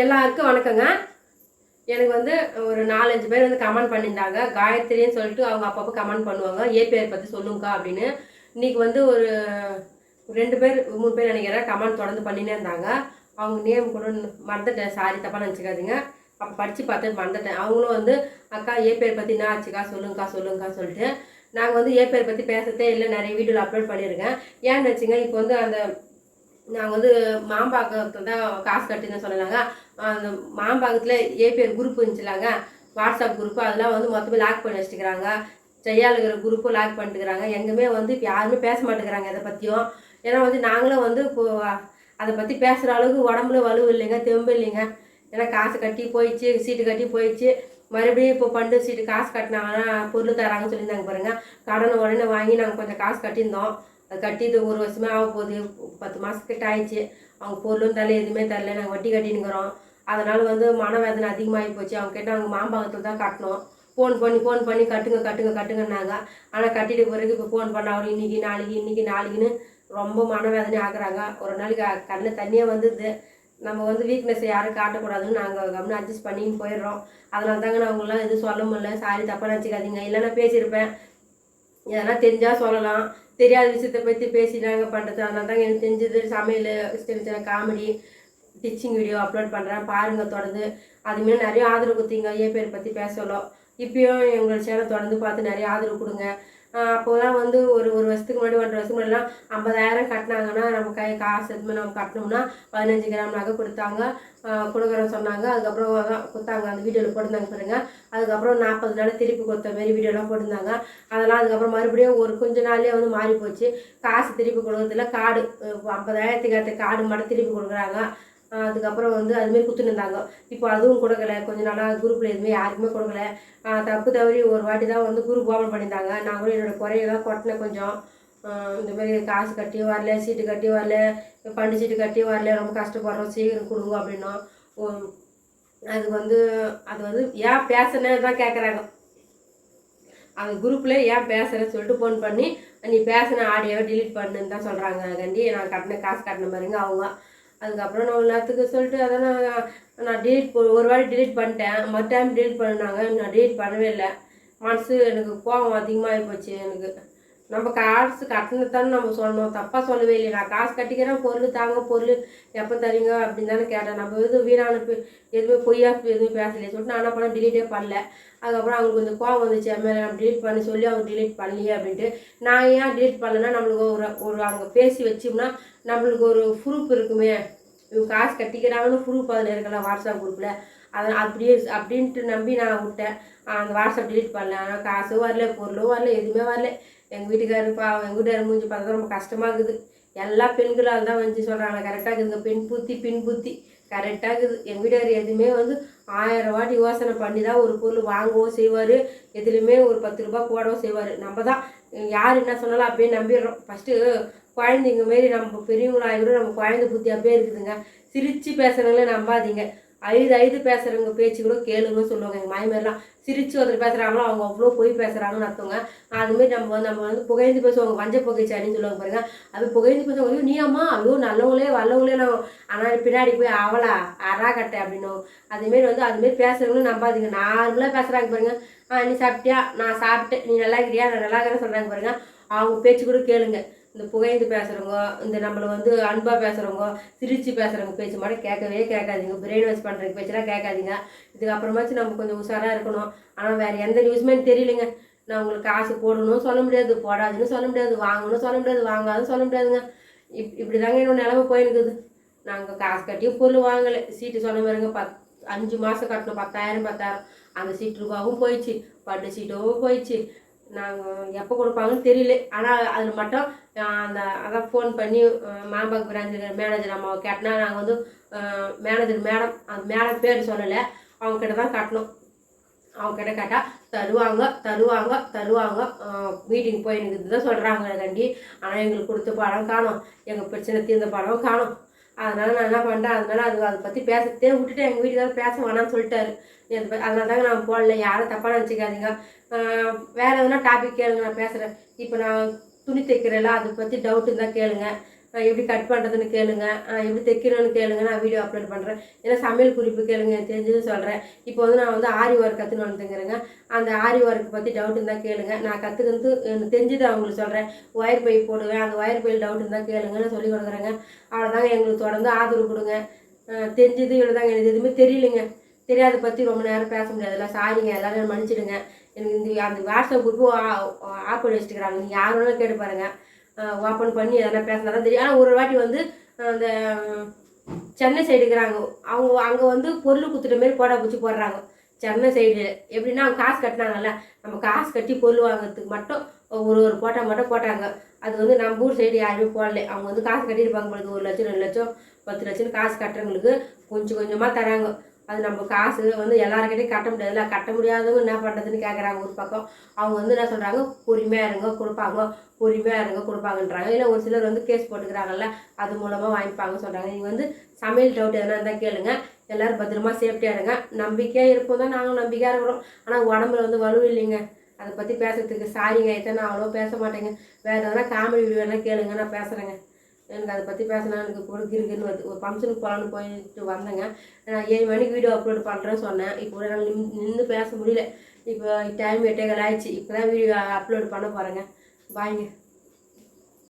எல்லாருக்கும் வணக்கங்க. எனக்கு வந்து ஒரு நாலஞ்சு பேர் வந்து கமெண்ட் பண்ணியிருந்தாங்க. காயத்ரின்னு சொல்லிட்டு அவங்க அப்பப்போ கமெண்ட் பண்ணுவாங்க. ஏ பேர் பற்றி சொல்லுங்கக்கா அப்படின்னு. இன்னைக்கு வந்து ஒரு ரெண்டு பேர் மூணு பேர் நினைக்கிறேன் கமெண்ட் தொடர்ந்து பண்ணினே இருந்தாங்க. அவங்க நேம் கூட மறந்துட்டேன். சாரி தப்பாக நினச்சிக்காதீங்க. அப்போ படித்து பார்த்து மறந்துட்டேன். அவங்களும் வந்து அக்கா ஏ பேர் பற்றி என்ன ஆச்சுக்கா? சொல்லுங்கக்கா சொல்லுங்கக்கா சொல்லிட்டு. நாங்கள் வந்து ஏ பேர் பற்றி பேசுறதே இல்லை. நிறைய வீடியோவில் அப்லோட் பண்ணியிருக்கேன். ஏன்னு வச்சுங்க இப்போ வந்து அந்த நாங்கள் வந்து மாம்பாக்கத்தில் தான் காசு கட்டுன்னு சொன்னாங்க. அந்த மாம்பாக்கத்தில் ஏபிஆர் குரூப் இருந்துச்சுலாங்க. வாட்ஸ்அப் குரூப்பு அதெல்லாம் வந்து மொத்தமே லாக் பண்ணி வச்சுக்கிறாங்க செய்யாளுங்கிற குரூப்பும் லாக் பண்ணிட்டுக்கிறாங்க. எங்குமே வந்து இப்போ யாருமே பேச மாட்டேங்கிறாங்க இதை பற்றியும் ஏன்னா வந்து நாங்களும் வந்து இப்போ அதை பற்றி பேசுகிற அளவுக்கு உடம்புல வலு இல்லைங்க தெம்பு இல்லைங்க. ஏன்னா காசு கட்டி போயிடுச்சு சீட்டு கட்டி போயிடுச்சு. மறுபடியும் இப்போ பண்டு சீட்டு காசு கட்டினாங்கன்னா பொருள் தராங்கன்னு சொல்லியிருந்தாங்க பாருங்க. கடனை உடனே வாங்கி நாங்கள் கொஞ்சம் காசு கட்டியிருந்தோம். அது கட்டி ஒரு வருஷமே ஆக போகுது. பத்து மாதத்துக்கிட்ட ஆயிடுச்சு. அவங்க பொருளும் தரல எதுவுமே தரல. நாங்கள் வட்டி கட்டினுக்கிறோம். அதனால் வந்து மனவேதனை அதிகமாகி போச்சு. அவங்க கேட்டால் அவங்க மாம்பாக்கத்தில் தான் கட்டணும். ஃபோன் பண்ணி ஃபோன் பண்ணி கட்டுங்க கட்டுங்க கட்டுங்கன்னாங்க. ஆனால் கட்டிட்டு பிறகு இப்போ ஃபோன் பண்ணாலும் இன்றைக்கி நாளைக்கு இன்னைக்கு நாளைக்குன்னு ரொம்ப மனவேதனை ஆக்குறாங்க ஒரு நாளைக்கு கண்ணில் தண்ணியே வந்துடுது நம்ம வந்து வீக்னஸ் யாரும் காட்டக்கூடாதுன்னு நாங்கள் கவனம் அட்ஜஸ்ட் பண்ணின்னு போயிடுறோம். அதனால தாங்க நான் உங்களாம் எதுவும் சொல்ல முடியல. சாரி தப்பாக நினச்சிக்காதீங்க. இல்லைன்னா பேசியிருப்பேன். எதனா தெரிஞ்சால் சொல்லலாம். தெரியாத விஷயத்தை பற்றி பேசிட்டாங்க பண்ணுறது அதனால தான் எனக்கு தெரிஞ்சது சமையல் சின்ன சின்ன காமெடி டிச்சிங் வீடியோ அப்லோட் பண்ணுறேன் பாருங்கள் தொடர்ந்து. அதுமாரி நிறைய ஆதரவு கொடுத்தீங்க ஏ பேர் பற்றி பேசலாம் இப்பயும் எங்களோட சேனல் தொடர்ந்து பார்த்து நிறைய ஆதரவு கொடுங்க. அப்போதான் வந்து ஒரு ஒரு வருஷத்துக்கு முன்னாடி ஒன்றரை வருஷத்துக்கு முன்னாடிலாம் ஐம்பதாயிரம் கட்டினாங்கன்னா நம்ம கை காசு எதுவுமே நம்ம கட்டினோம்னா பதினஞ்சு கிராம் நகை கொடுத்தாங்க. கொடுக்குறேன்னு சொன்னாங்க. அதுக்கப்புறம் அதான் கொடுத்தாங்க. அந்த வீடியோவில் போட்டிருந்தாங்க பாருங்க. அதுக்கப்புறம் நாற்பது நாள் திருப்பி கொடுத்த மாரி வீடியோலாம் போட்டிருந்தாங்க. அதெல்லாம் அதுக்கப்புறம் மறுபடியும் ஒரு கொஞ்ச நாள்லேயே வந்து மாறி போச்சு. காசு திருப்பி கொடுக்கறதுல கார்டு ஐம்பதாயிரத்துக்கு ஏற்ற கார்டு மட்டும் திருப்பி கொடுக்குறாங்க. அதுக்கப்புறம் வந்து அதுமாரி கொடுத்துருந்தாங்க இப்போ அதுவும் கொடுக்கல. கொஞ்ச நாளாக குரூப்பில் எதுவுமே யாருக்குமே கொடுக்கல. தப்பு தவறி ஒரு வாட்டி தான் வந்து குரூப் ஓப்பன் பண்ணியிருந்தாங்க. நான் கூட என்னோடய குறையெல்லாம் கொட்டினேன் கொஞ்சம். இந்த மாதிரி காசு கட்டி வரல சீட்டு கட்டி வரல பண்டு சீட்டு கட்டி வரல ரொம்ப கஷ்டப்படுறோம் சீக்கிரம் கொடுங்க அப்படின்னோம். ஓ- அது வந்து அது வந்து ஏன் பேசுனேன்னு தான் கேட்குறாங்க அந்த குரூப்பில் ஏன் பேசுகிறேன்னு சொல்லிட்டு ஃபோன் பண்ணி நீ பேசின ஆடியோவை டிலீட் பண்ணுன்னு தான் சொல்கிறாங்க கண்டி. நான் கட்டின காசு கட்டின மாதிரிங்க அவங்க. அதுக்கப்புறம் நான் எல்லாத்துக்கு சொல்லிட்டு அதை நான் நான் டிலீட் ஒரு வாட்டி டிலீட் பண்ணிட்டேன். மறு டைம் டிலீட் பண்ணினாங்க. நான் டிலீட் பண்ணவே இல்லை. மனசு எனக்கு கோபம் அதிகமாகி போச்சு எனக்கு. நம்ம காசு கட்டினதானே நம்ம சொல்லணும். தப்பாக சொல்லவே இல்லை நான் காசு கட்டிக்கிறேன் பொருள் தாங்க பொருள் எப்போ தரீங்க அப்படின்னு தானே கேட்டேன். நம்ம எதுவும் வீணான எதுவுமே பொய்யா எதுவும் பேசலையே சொல்லிட்டு நான் என்ன பண்ண டிலீட்டே பண்ணல. அதுக்கப்புறம் அவங்களுக்கு கொஞ்சம் கோவம் வந்துச்சு மேலே நம்ம டிலீட் பண்ணி சொல்லி அவங்க டிலீட் பண்ணலையே அப்படின்ட்டு. நான் ஏன் டிலீட் பண்ணலன்னா நம்மளுக்கு ஒரு ஒரு அங்கே பேசி வச்சோம்னா நம்மளுக்கு ஒரு ப்ரூஃப் இருக்குமே. இவங்க காசு கட்டிக்கிறாங்கன்னு ப்ரூஃப் அதில் இருக்கலாம் வாட்ஸ்அப் குரூப்பில் அதை அப்படியே அப்படின்ட்டு நம்பி நான் விட்டேன். அந்த வாட்ஸ்அப் டிலீட் பண்ணல. ஆனால் காசும் வரல பொருளும் வரல எதுவுமே வரல. எங்கள் வீட்டுக்காரர் பா எங்கள் வீட்டுக்காரர் மூஞ்சி பார்த்தா ரொம்ப கஷ்டமாக இருக்குது. எல்லா பெண்களால் தான் வந்து சொல்கிறாங்க கரெக்டாக இருக்குதுங்க. பெண் புத்தி பின் புத்தி கரெக்டாக இருக்குது. எங்கள் வீட்டுக்காரர் எதுவுமே வந்து ஆயிரம் வாட்டி யோசனை பண்ணி தான் ஒரு பொருள் வாங்கவும் செய்வார் எதுலேயுமே ஒரு பத்து ரூபா போடவும் செய்வார். நம்ம தான் யார் என்ன சொன்னாலும் அப்படியே நம்பிடுறோம். ஃபஸ்ட்டு குழந்தைங்க மாரி நம்ம பெரியவங்களாக நம்ம குழந்தை புத்தி அப்படியே இருக்குதுங்க. சிரித்து பேசுகிறவங்களே நம்பாதீங்க. ஐது ஐது பேசுகிறவங்க பேச்சு கூட கேளுங்கன்னு சொல்லுவாங்க. எங்கள் மாயமாரிலாம் சிரித்து ஒருத்தர் பேசுகிறாங்களோ அவங்க அவ்வளோ போய் பேசுகிறாங்கன்னு அர்த்தங்க. அதுமாரி நம்ம வந்து நம்ம வந்து புகைந்து பேசுவாங்க. வஞ்ச புகைச்சாடின்னு சொல்லுவாங்க பாருங்க. அது புகைந்து பேசுவாங்க. ஐயோ நீ அம்மா ஐயோ நல்லவங்களே வல்லவங்களே நான் ஆனால் பின்னாடி போய் அவளா அரா கட்டை அப்படின்னும் அதுமாரி வந்து அதுமாரி பேசுகிறவங்களும் நம்பாதீங்க. நார்மலாக பேசுகிறாங்க பாருங்க. ஆ நீ சாப்பிட்டியா? நான் சாப்பிட்டேன். நீ நல்லா இருக்கிறியா? நான் நல்லா இருக்கிறேன்னு சொல்கிறாங்க பாருங்க. அவங்க பேச்சு கூட கேளுங்க. இந்த புகைந்து பேசுகிறவங்க இந்த நம்மளை வந்து அன்பாக பேசுகிறவங்க சிரித்து பேசுகிறவங்க பேச்சு மட்டும் கேட்கவே கேட்காதீங்க. பிரெயின் வாஷ் பண்ணுறதுக்கு பேச்செல்லாம் கேட்காதீங்க. இதுக்கப்புறமாச்சும் நம்ம கொஞ்சம் உஷாராக இருக்கணும். ஆனால் வேறு எந்த நியூஸுமே தெரியலைங்க. நான் உங்களுக்கு காசு போடணும்னு சொல்ல முடியாது. போடாதுன்னு சொல்ல முடியாது. வாங்கணும்னு சொல்ல முடியாது. வாங்காதுன்னு சொல்ல முடியாதுங்க. இப் இப்படி தாங்க என்னோட நிலமை போயிருக்குது. நாங்கள் காசு கட்டியும் பொருள் வாங்கலை. சீட்டு சொன்ன மாதிரிங்க பத் அஞ்சு மாதம் கட்டணும் பத்தாயிரம் பத்தாயிரம். அந்த சீட் ரூபாவும் போயிடுச்சு. பட்டு சீட்டும் போயிடுச்சு. நாங்கள் எப்போ கொடுப்பாங்கன்னு தெரியல. ஆனால் அதில் மட்டும் அந்த அதான் ஃபோன் பண்ணி மாம்பாக்கு பிரான்ச் மேனேஜர் அம்மாவை கேட்டனா நாங்கள் வந்து மேனேஜர் மேடம் அந்த மேடம் பேர் சொல்லலை. அவங்க கிட்ட தான் கட்டணும். அவங்க கிட்ட கேட்டால் தருவாங்க தருவாங்க தருவாங்க. மீட்டிங் போய் எனக்கு இதுதான் சொல்கிறாங்க கண்டி ஆனால் எங்களுக்கு கொடுத்த படம் காணும். எங்கள் பிரச்சனை தீர்ந்த படம் காணும். அதனால நான் என்ன பண்ணுறேன் அதனால அது அதை பற்றி பேசத்தே விட்டுட்டு எங்கள் வீட்டுக்காரர் பேச வேணாம்னு சொல்லிட்டாரு. அதனால தாங்க நான் போடல. யாரும் தப்பாக நினச்சிக்காதீங்க. வேறு எதுனா டாபிக் கேளுங்க நான் பேசுகிறேன் இப்போ நான் துணி தைக்கிறேன்ல அதை பற்றி டவுட் இருந்தால் கேளுங்க. எப்படி கட் பண்ணுறதுன்னு கேளுங்க. எப்படி தைக்கிறேன்னு கேளுங்க. நான் வீடியோ அப்லோட் பண்ணுறேன் ஏன்னா சமையல் குறிப்பு கேளுங்க தெரிஞ்சது சொல்கிறேன் இப்போ வந்து நான் வந்து ஆரி ஒர்க் கற்றுன்னு வந்துங்கிறேங்க அந்த ஆரி ஒர்க் பற்றி டவுட் இருந்தால் கேளுங்க. நான் கற்றுக்கிறது எனக்கு தெரிஞ்சது அவங்களுக்கு சொல்கிறேன் ஒயர் பை போடுவேன் அந்த ஒயர் பையில் டவுட் இருந்தால் கேளுங்கன்னு சொல்லி கொடுக்குறேங்க. அவ்வளோதாங்க எங்களுக்கு தொடர்ந்து ஆதரவு கொடுங்க. தெரிஞ்சது இவ்வளோதாங்க எனக்கு எதுவுமே தெரியலைங்க. தெரியாத பற்றி ரொம்ப நேரம் பேச முடியாதுல்ல. சாரிங்க எல்லோரும் மன்னிச்சிடுங்க. எனக்கு இந்த அந்த வாட்ஸ்அப் குரூப்பு ஆப் பண்ணி வச்சுக்கிறாங்க நீங்கள் யார் வேணாலும் கேட்டு பாருங்கள் ஓப்பன் பண்ணி எதனா பேசினா தான் தெரியும். ஆனால் ஒரு வாட்டி வந்து அந்த சென்னை சைடு இருக்கிறாங்க அவங்க அங்கே வந்து பொருள் குத்துட்ட மாரி போட பூச்சி போடுறாங்க. சென்னை சைடு எப்படின்னா அவங்க காசு கட்டினாங்கல்ல. நம்ம காசு கட்டி பொருள் வாங்குறதுக்கு மட்டும் ஒரு ஒரு போட்டா மட்டும் போட்டாங்க. அது வந்து நம்ம ஊர் சைடு யாருமே போடல. அவங்க வந்து காசு கட்டியிருப்பாங்க உங்களுக்கு ஒரு லட்சம் ரெண்டு லட்சம் பத்து லட்சம் காசு கட்டுறவங்களுக்கு கொஞ்சம் கொஞ்சமாக தராங்க. அது நம்ம காசு வந்து எல்லாருக்கிட்டையும் கட்ட முடியாதுல்ல. கட்ட முடியாதவங்க என்ன பண்ணுறதுன்னு கேட்குறாங்க ஒரு பக்கம். அவங்க வந்து என்ன சொல்கிறாங்க பொறுமையாக இருங்க கொடுப்பாங்க. பொறுமையாக இருங்க கொடுப்பாங்கன்றாங்க. இல்லை ஒரு சிலர் வந்து கேஸ் போட்டுக்கிறாங்கல்ல அது மூலமாக வாங்கிப்பாங்க சொல்கிறாங்க நீங்கள் வந்து சமையல் டவுட் எதனா இருந்தால் கேளுங்க. எல்லோரும் பத்திரமா சேஃப்டியாக இருங்க. நம்பிக்கையாக இருப்போம் தான் நாங்களும் நம்பிக்கையாக இருக்கிறோம். ஆனால் உடம்புல வந்து வலு இல்லைங்க. அதை பற்றி பேசுறதுக்கு சாரிங்க இதை நான் அவ்வளோ பேச மாட்டேங்க. வேறு எதனா காமெடி வீடியோ வேணால் கேளுங்க. நான் பேசுகிறேங்க எனக்கு அதை பற்றி பேசினா எனக்கு கொடுக்கு இருக்குன்னு வருது. ஒரு ஃபங்க்ஷனுக்கு போகலான்னு போயிட்டு வந்தேங்க. நான் ஏழு மணிக்கு வீடியோ அப்லோட் பண்ணுறேன்னு சொன்னேன். இப்போ என்னால் நின்று பேச முடியல. இப்போ டைம் எட்டே ஆயிடுச்சு. இப்போ தான் வீடியோ அப்லோட் பண்ண போகிறேங்க பாய்ங்க